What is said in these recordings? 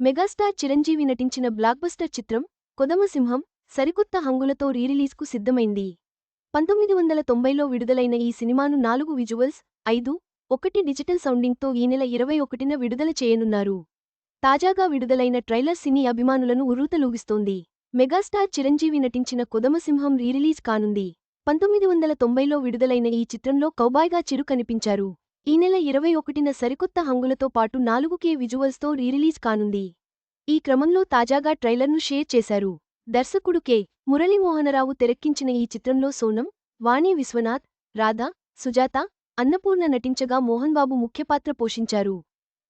Megastar Chiranjeevi నటించిన blockbuster చిత్రం కొదమసింహం సరికొత్త హంగులతో రీరిలీజ్కు సిద్ధమైంది. పంతొమ్మిది వందల తొంభైలో విడుదలైన ఈ సినిమాను నాలుగు విజువల్స్ ఐదు ఒకటి డిజిటల్ సౌండింగ్తో ఈ నెల ఇరవై ఒకటిన విడుదల చేయనున్నారు. తాజాగా విడుదలైన ట్రైలర్ సినీ అభిమానులను ఉర్రూతలూగిస్తోంది మెగాస్టార్ చిరంజీవి నటించిన కొదమసింహం రీరిలీజ్ కానుంది. పంతొమ్మిది వందల తొంభైలో విడుదలైన ఈ చిత్రంలో కౌబాయ్గా చిరు కనిపించారు. ఈ నెల ఇరవై ఒకటిన సరికొత్త హంగులతో పాటు నాలుగు కే విజువల్స్తో రీరిలీజ్ కానుంది. ఈ క్రమంలో తాజాగా ట్రైలర్ను షేర్ చేశారు. దర్శకుడు కె. మురళీమోహనరావు తెరక్కించిన ఈ చిత్రంలో సోనం వాణి విశ్వనాథ్ రాధా సుజాత అన్నపూర్ణ నటించగా మోహన్బాబు ముఖ్యపాత్ర పోషించారు.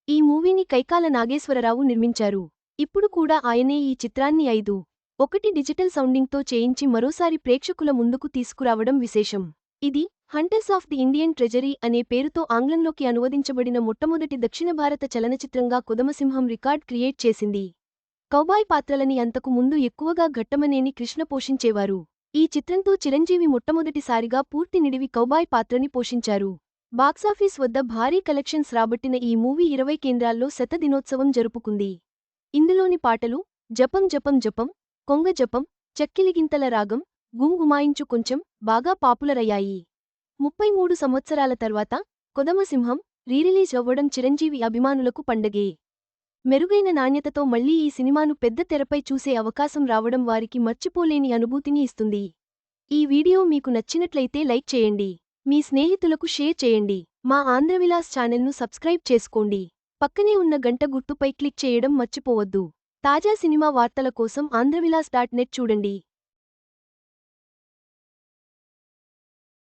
ఈ మూవీని కైకాల నాగేశ్వరరావు నిర్మించారు. ఇప్పుడు కూడా ఆయనే ఈ చిత్రాన్ని ఐదు ఒకటి డిజిటల్ సౌండింగ్తో చేయించి మరోసారి ప్రేక్షకుల ముందుకు తీసుకురావడం విశేషం. ఇది hunters of the Indian treasury అనే పేరుతో ఆంగ్లంలోకి అనువదించబడిన మొట్టమొదటి దక్షిణ భారత చలనచిత్రంగా కుదమసింహం రికార్డ్ క్రియేట్ చేసింది. కౌబాయ్ పాత్రలని అంతకు ముందు ఎక్కువగా ఘట్టమనేని కృష్ణ పోషించేవారు. ఈ చిత్రంతో చిరంజీవి మొట్టమొదటిసారిగా పూర్తి నిడివి కౌబాయ్ పాత్రని పోషించారు. బాక్సాఫీస్ వద్ద భారీ కలెక్షన్స్ రాబట్టిన ఈ మూవీ ఇరవై కేంద్రాల్లో శతదినోత్సవం జరుపుకుంది. ఇందులోని పాటలు జపం జపం జపం కొంగ జపం చక్కిలిగింతల రాగం గుంగుమాయించు కొంచెం బాగా పాపులరయ్యాయి. ముప్పై మూడు సంవత్సరాల తర్వాత కొదమసింహం రీరిలీజ్ అవ్వడం చిరంజీవి అభిమానులకు పండగే. మెరుగైన నాణ్యతతో మళ్ళీ ఈ సినిమాను పెద్ద తెరపై చూసే అవకాశం రావడం వారికి మర్చిపోలేని అనుభూతిని ఇస్తుంది. ఈ వీడియో మీకు నచ్చినట్లయితే లైక్ చేయండి. మీ స్నేహితులకు షేర్ చేయండి. మా ఆంధ్రవిలాస్ ఛానల్ను సబ్స్క్రైబ్ చేసుకోండి. పక్కనే ఉన్న గంట గుర్తుపై క్లిక్ చేయడం మర్చిపోవద్దు. తాజా సినిమా వార్తల కోసం ఆంధ్రవిలాస్ డాట్ నెట్ చూడండి.